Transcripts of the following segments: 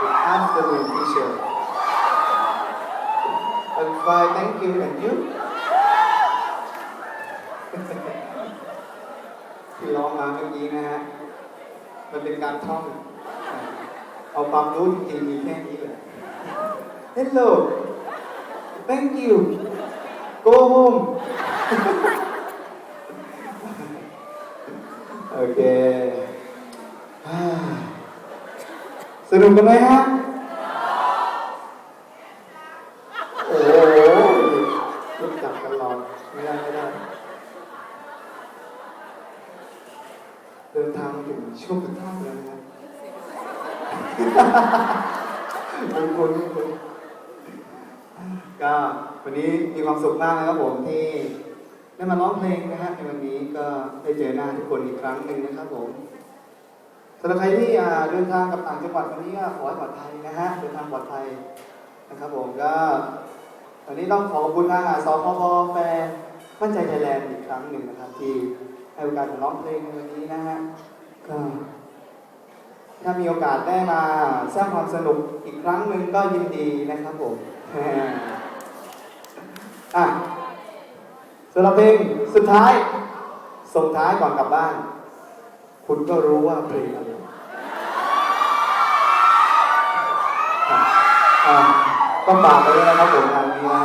Good afternoon, teacher. I'm fine, thank you. And you? ที่ร้องมาเมื่อกี้นะฮะ มันเป็นการท่อง เอาความรู้จริงๆมีแค่นี้เลย Hello Thank you Go home โ นุกกันไหมฮะโอ้โหรู้จักกันหลอไม่ได้ไม่ได้เดินทางมาถึงช่วงสุดท้ายแล้วนะครับคุณคุณคุณก็วันนี้มีความสุขมากนะครับผมที่ได้มาร้องเพลงนะฮะในวันนี้ก็ได้เจอหน้าทุกคนอีกครั้งหนึ่งนะครับผม สำหรับใครที่เดินทางกับต่างจังหวัดวันนี้ก็ขอให้ปลอดภัยนะฮะเดินทางปลอดภัยนะครับผมก็วันนี้ต้องขอขอบคุณทางอ่าสพพแฟร์มั่นใจไทยแลนด์อีกครั้งหนึ่งนะครับ ที่ให้โอกาสผมร้องเพลงในวันนี้นะฮะก็ถ้ามีโอกาสได้มาสร้างความสนุกอีกครั้งหนึ่งก็ยินดีนะครับผมอะสำหรับเพลงสุดท้ายส่งท้ายก่อนกลับบ้าน คุณก็รู้ว่าเพลงอะไรอะอะก็ฝากไปด้วยนะครับผมงานนี้นะ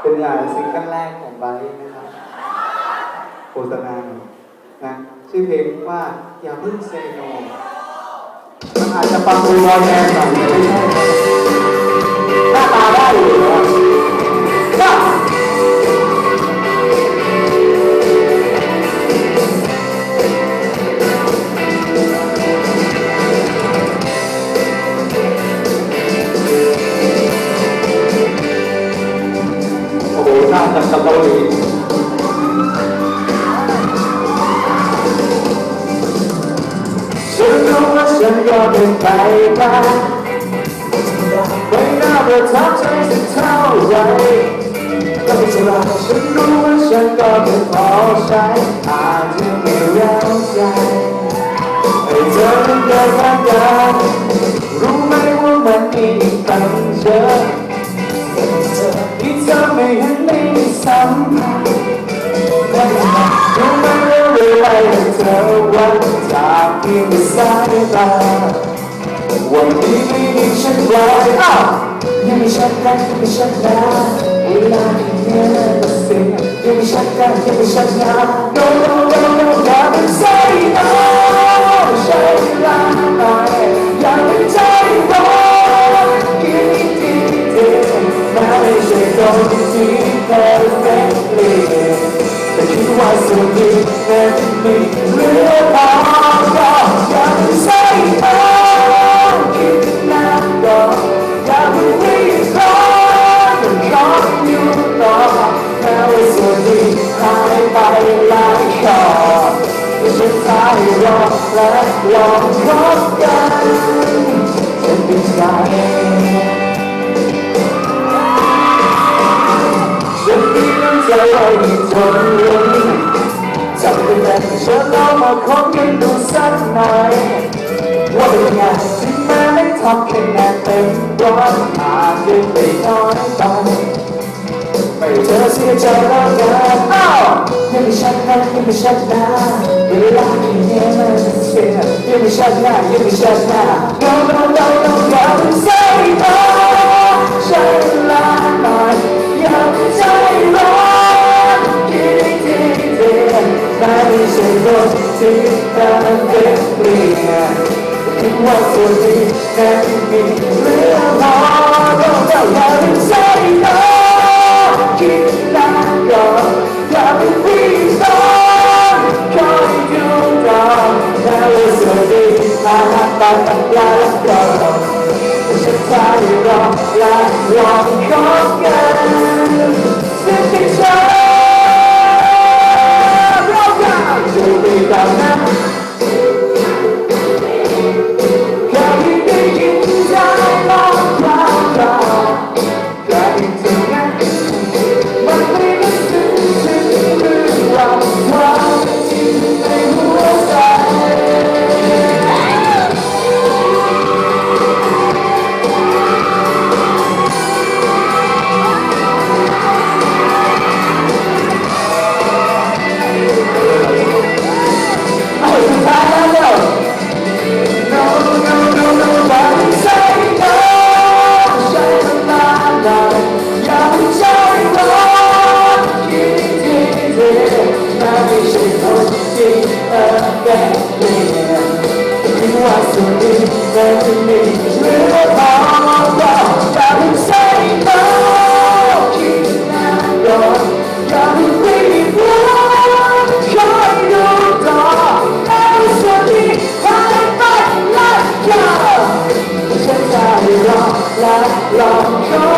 เป็นงานซิงเกิลแรกของไบร์นะครับโฆษณานะชื่อเพลงว่าอย่าเพิ่งเซโนมันอาจจะฟังดูรอยแรงหน่อยแต่ไม่ใช่หน้าตาได้ ไปมาไม่น่าประทับใจสักเท่าไรก็ไม่ใช่ว่าฉันรู้ว่าฉันก็เป็นพอใช้อาจจะไม่รักใจให้เธอนั้นเดินทางกันรู้ไหมว่ามันมีตั้งเยอะที่เธอไม่เห็นไม่สัมผัสรู้ไหมว่าเวลาเธอวันจากเพียงสายตา วันนี้มีฉันแล้วยังไม่ชัดนะยังไม่ชัดนะเวลาที่เนี้ยตัดสินยังไม่ชัดนะยังไม่ชัดนะ no no no no อย่าไปใส่ตาใช้เวลาหน่อยอย่าไปใจร้อนกินดีดีแม้ไม่ใช่ตรงที่ perfectly แต่คิดว่าส่วนนี้นั้นมีเหลือพ และลองพบกันจะเป็นไงฉันมีน้ำใจไว้ให้ทนจำเป็นแต่ฉันลองมาคบกันดูสักหน่อยว่าเป็นไงถึงแม้ไม่ทำคะแนนเต็มร้อยอาจจะไม่น้อยไปไม่เธอเสียใจแล้วกัน อ้าวยังไม่ชัดนะยังไม่ชัดนะเวลาที่เนี่ยมันเสียยังไม่ชัดนะยังไม่ชัดนะ no no no no อย่าเพิ่งใส่ตาใช้เวลาหน่อยอย่าไปใจร้อนคิดดีดีไม่ใาตาตาแล้วก่อฉันจะรอและลองคบกัน love